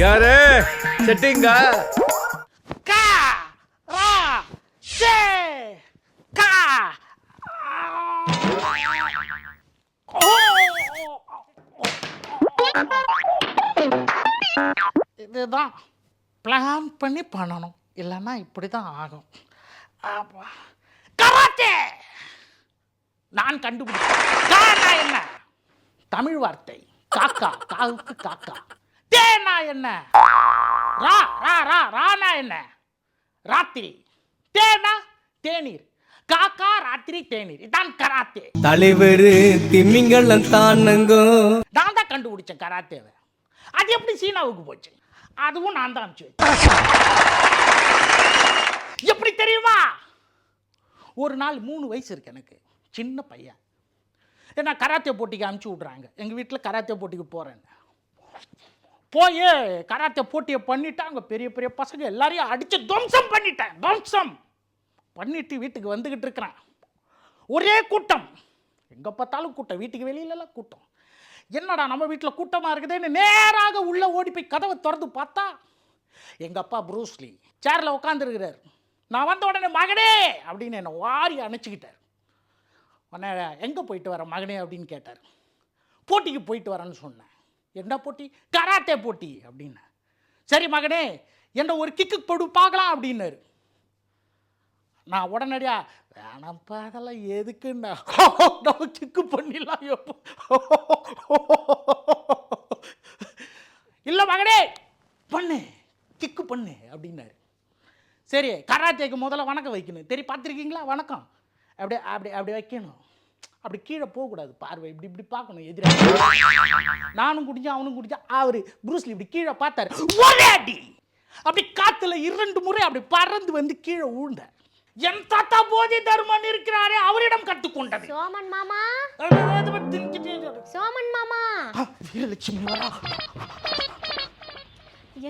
யாரு? செட்டிங்கா? கா ரா சே கா இதுதான் பிளான் பண்ணி பண்ணணும். இல்லைன்னா இப்படி தான் ஆகும். அப்பா. கராத்தே! நான் கண்டுபிடிச்சேன். என்ன? தமிழ் வார்த்தை. காக்கா காவுக்கு காக்கா. என்ன? ரா ரா ரா ரானா என்ன? ராத்திரி. தேனா? தேநீர். காக்கா ராத்திரி தேநீர். இதான் கராத்தே. தலைவர் திமிங்கலம் தானங்கோ. நான் தான் கண்டுபிடிச்சேன் கராத்தேவை. அது எப்படி சீனாவுக்கு போச்சு? அதுவும் நான் தான் அனுப்பிச்சு. எப்படி தெரியுமா? ஒரு நாள் மூணு வயசு இருக்கு எனக்கு. சின்ன பையன். ஏன்னா கராத்தே போட்டிக்கு அனுப்பிச்சி விட்றாங்க. எங்கள் வீட்டில் கராத்தே போட்டிக்கு போகிறேன் போய் கராத்தே போட்டியை பண்ணிட்டு அங்கே பெரிய பெரிய பசங்க எல்லாரையும் அடித்து துவம்சம் பண்ணிட்டேன் துவம்சம். பண்ணிட்டு வீட்டுக்கு வந்துக்கிட்டு இருக்கிறேன். ஒரே கூட்டம். எங்கே பார்த்தாலும் கூட்டம். வீட்டுக்கு வெளியிலலாம் கூட்டம். என்னடா நம்ம வீட்டில் கூட்டமாக இருக்குதுன்னு நேராக உள்ளே ஓடி போய் கதவை திறந்து பார்த்தா எங்கள் அப்பா ப்ரூஸ்லி சேரில் உட்காந்துருக்கிறார் நான் வந்த உடனே மகனே! அப்படின்னு என்னை வாரி அணைச்சிக்கிட்டார். உடனே எங்கே போயிட்டு வர மகனே? அப்படின்னு கேட்டார். போட்டிக்கு போயிட்டு வரேன்னு சொன்னேன். என்ன போட்டி? கராத்தே போட்டி அப்படின்னு. சரி மகனே என்ன ஒரு கிக்கு போடு பார்க்கலாம் அப்படின்னாரு. நான் உடனடியாக வேணாம்ப்பா அதெல்லாம் எதுக்குன்னா? நம்ம கிக்கு பண்ணிடலாம் எப்போ? இல்லை மகனே பண்ணு கிக்கு பண்ணு அப்படின்னாரு. சரி கராத்தேக்கு முதல்ல வணக்கம் வைக்கணும். தெரி பார்த்துருக்கீங்களா? வணக்கம். அப்படியே அப்படி அப்படி வைக்கணும். அப்படி கீழே போகக்கூடாது. பார்வை இப்படி இப்படி பார்க்கணும் எதிராக நானும் குடிச்சேன் அவனும் குடிச்சான். அவர் ப்ரூஸ்லி இப்படி கீழே பார்த்தாரு. ஒரே அடி அப்படி காத்துல இரண்டு முறை அப்படி பறந்து வந்து கீழே விழுந்தார் என் தாத்தா போதி தர்மன் இருக்கிறாரே அவரிடம் கற்றுக்கொண்டது சோமன் மாமா. சோமன் மாமா? வீரலட்சுமி வரா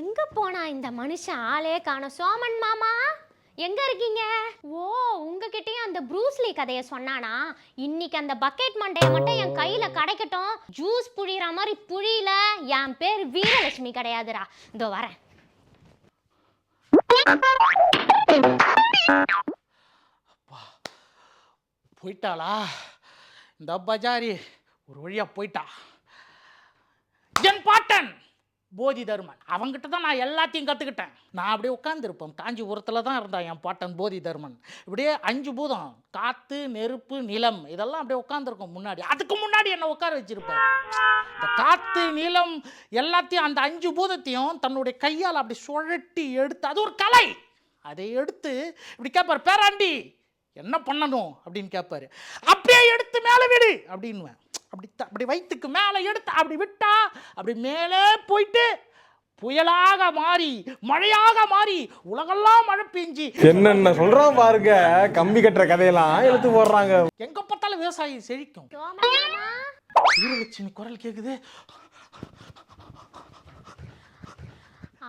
எங்க போனா இந்த மனுஷன் ஆளே காணோம்? சோமன் மாமா? எங்க இருக்கீங்க? ஓ உங்ககிட்டயும் அந்த ப்ரூஸ்லி கதையை சொன்னானா? இன்னைக்கு அந்த பக்கெட் மண்டைய மட்டும் என் கையில கிடைக்கட்டும். ஜூஸ் புழியிற மாதிரி புழியல. என் பேர் வீரலட்சுமி கிடையாதுடா. இதோ வரேன். போயிட்டாளா? இந்த பஜாரி ஒரு வழியா போயிட்டா. போதி தர்மன். அவங்ககிட்ட தான் நான் எல்லாத்தையும் கற்றுக்கிட்டேன் நான் அப்படியே உட்காந்துருப்பேன் காஞ்சிபுரத்தில் தான் இருந்தான் என் பாட்டன் போதி தர்மன். இப்படியே அஞ்சு பூதம் காற்று நெருப்பு நிலம் இதெல்லாம் அப்படியே உட்காந்துருக்கும் முன்னாடி. அதுக்கு முன்னாடி என்னை உட்கார வச்சிருப்பார். இந்த காற்று நிலம் எல்லாத்தையும் அந்த அஞ்சு பூதத்தையும் தன்னுடைய கையால் அப்படி சுழட்டி எடுத்து அது ஒரு கலை. அதை எடுத்து இப்படி கேட்பார் பேராண்டி என்ன பண்ணணும்? அப்படின்னு கேட்பாரு அப்படியே எடுத்து மேலே விடு அப்படின்னுவேன். அப்படி த- அப்படி வயிற்றுக்கு மேலே எடுத்து அப்படி விட்டா அப்படி மேலே போயிட்டு புயலாக மாறி மழையாக மாறி உலகெல்லாம் மழை பெஞ்சு. என்னென்ன சொல்றான் பாருங்க கம்பி கட்டுற கதையெல்லாம் இழுத்து போடுறாங்க. எங்க பார்த்தாலும் விவசாயி செழிக்கும். வீரலட்சுமி குரல் கேட்குது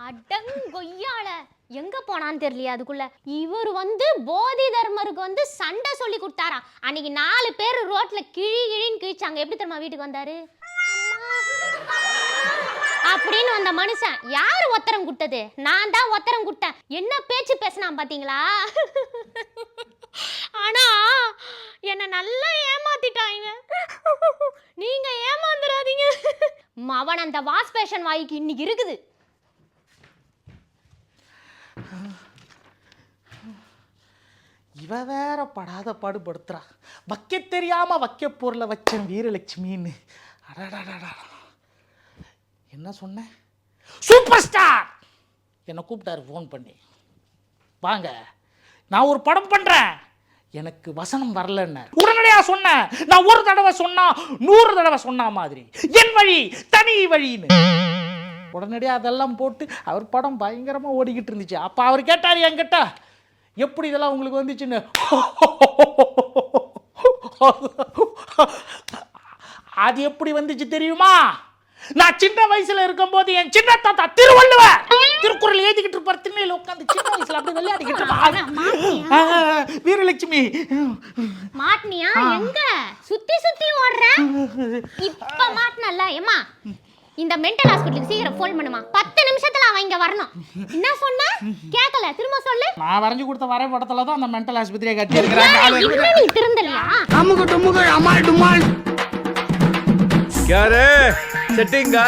அடங்கொய்யால எங்க போனான்னு தெரியலையே அதுக்குள்ள. இவர் வந்து போதி தர்மருக்கு வந்து சண்டை சொல்லி கொடுத்தாரா. அன்னைக்கு நாலு பேர் ரோட்ல கிழி கிழின்னு கிழிச்சாங்க. எப்படி தெரியுமா வீட்டுக்கு வந்தாரு? அப்படின்னு வந்த மனுஷன் யாரு ஒத்தரம் கொடுத்தது நான் தான் ஒத்தரம் கொடுத்தேன் என்ன பேச்சு பேசினான் பாத்தீங்களா? ஆனா என்ன நல்லா ஏமாத்திட்டாங்க நீங்க ஏமாந்துடாதீங்க மவன் அந்த வாஷ் பேஷன் வாய்க்கு இன்னைக்கு இருக்குது. இவ வேற படாத பாடுபடுத்துறா. வைக்க தெரியாம வைக்க பொருளை வச்சேன் வீரலட்சுமின்னு. அடடடடா என்ன சொன்னேன் சூப்பர் ஸ்டார் என்னை கூப்பிட்டாரு ஃபோன் பண்ணி வாங்க நான் ஒரு படம் பண்றேன் எனக்கு வசனம் வரலன்னு உடனடியாக சொன்னேன் நான் ஒரு தடவை சொன்னா நூறு தடவை சொன்ன மாதிரி. என் வழி தனி வழின்னு. உடனடியாக அதெல்லாம் போட்டு அவர் படம் பயங்கரமாக ஓடிக்கிட்டு இருந்துச்சு. அப்போ அவர் கேட்டார் என்கிட்ட எப்படி இதெல்லாம் உங்களுக்கு வந்துச்சுன்னு? அது எப்படி வந்துச்சு தெரியுமா? நான் சின்ன வயசுல இருக்கும்போது என் சின்ன தாத்தா திருவள்ளுவர் திருக்குறள் எழுதிக்கிட்டு இருப்பார். திண்ணையில் உட்காந்து சின்ன வயசுல அப்படி விளையாடிக்கிட்டு வீரலட்சுமி. மாட்டினியா? எங்க? சுத்தி சுத்தி ஓடுற? இப்ப மாட்டினல்ல? ஏமா இந்த மென்டல் ஹாஸ்பிட்டலுக்கு சீக்கிரம் ஃபோன் பண்ணுமா. பத்து நிமிஷத்துல அவன் இங்க வரணும். என்ன சொன்ன? கேட்கல திரும்ப சொல்லு. நான் வரைஞ்சு கொடுத்த வரைபடத்துல தான் அந்த மென்டல் ஆஸ்பத்திரியை கட்டி இருக்கிறாங்க. நீ திருந்தலையா? யாரு? செட்டிங்கா